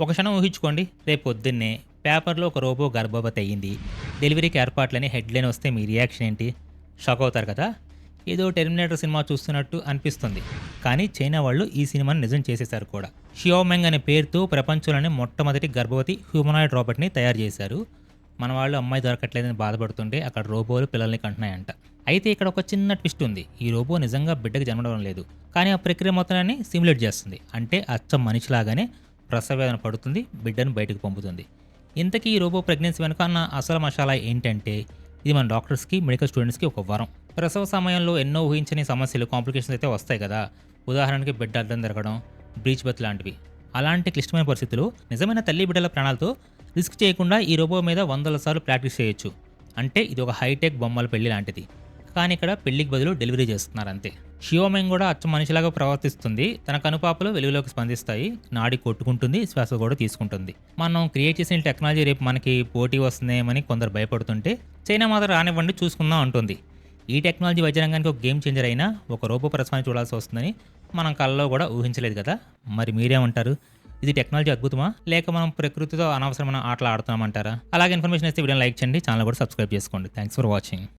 ఒక క్షణం ఊహించుకోండి రేపు పొద్దున్నే పేపర్లో ఒక రోబో గర్భవతి అయ్యింది డెలివరీకి ఏర్పాట్లని హెడ్లైన్ వస్తే మీ రియాక్షన్ ఏంటి? షాక్ అవుతారు కదా? ఏదో టెర్మినేటర్ సినిమా చూస్తున్నట్టు అనిపిస్తుంది. కానీ చైనా వాళ్ళు ఈ సినిమాని నిజం చేసేశారు కూడా. షియోమెంగ్ అనే పేరుతో ప్రపంచంలోనే మొట్టమొదటి గర్భవతి హ్యూమనాయిడ్ రాబర్ట్ని తయారు చేశారు. మన వాళ్ళు అమ్మాయి దొరకట్లేదని బాధపడుతుంటే అక్కడ రోబోలు పిల్లల్ని కంటున్నాయంట. అయితే ఇక్కడ ఒక చిన్న ట్విస్ట్ ఉంది. ఈ రోబో నిజంగా బిడ్డకు జన్మడం లేదు. కానీ ఆ ప్రక్రియ మొత్తాన్ని సిమ్యులేట్ చేస్తుంది. అంటే అచ్చం మనిషిలాగానే ప్రసవేదన పడుతుంది బిడ్డను బయటకు పంపుతుంది. ఇంతకీ ఈ రోబో ప్రెగ్నెన్సీ వెనుక అన్న అసలు మసాలా ఏంటంటే ఇది మన డాక్టర్స్కి మెడికల్ స్టూడెంట్స్కి ఒక వరం. ప్రసవ సమయంలో ఎన్నో ఊహించని సమస్యలు కాంప్లికేషన్స్ అయితే వస్తాయి కదా. ఉదాహరణకి బిడ్డ అడ్డం జరగడం బ్రీచ్ బత్ లాంటివి. అలాంటి క్లిష్టమైన పరిస్థితులు నిజమైన తల్లి బిడ్డల ప్రాణాలతో రిస్క్ చేయకుండా ఈ రోబో మీద వందల సార్లు ప్రాక్టీస్ చేయొచ్చు. అంటే ఇది ఒక హైటెక్ బొమ్మల పెళ్ళి లాంటిది. కానీ ఇక్కడ పెళ్ళికి బదులు డెలివరీ చేస్తున్నారు అంతే షియోమెంగ్ కూడా అచ్చ మనిషిలాగా ప్రవర్తిస్తుంది. తన కనుపాపలు వెలుగులోకి స్పందిస్తాయి. నాడి కొట్టుకుంటుంది. శ్వాస కూడా తీసుకుంటుంది. మనం క్రియేట్ చేసిన టెక్నాలజీ రేపు మనకి పోటీ వస్తుందేమని కొందరు భయపడుతుంటే చైనా మాత్రం రానివ్వండి చూసుకుందాం అంటుంది. ఈ టెక్నాలజీ వైద్య రంగానికి ఒక గేమ్ చేంజర్ అయినా ఒక రోబో ప్రసవాన్ని చూడాల్సి వస్తుందని మనం కళ్ళలో కూడా ఊహించలేదు కదా. మరి మీరేమంటారు? ఇది టెక్నాలజీ అద్భుతమా? లేక మనం ప్రకృతితో అనవసరమైన ఆటలు ఆడుతున్నామంటారా? అలాగే ఇన్ఫర్మేషన్ ఇస్తే వీడియో లైక్ చేయండి ఛానల్ కూడా సబ్స్క్రైబ్ చేసుకోండి. Thanks for watching.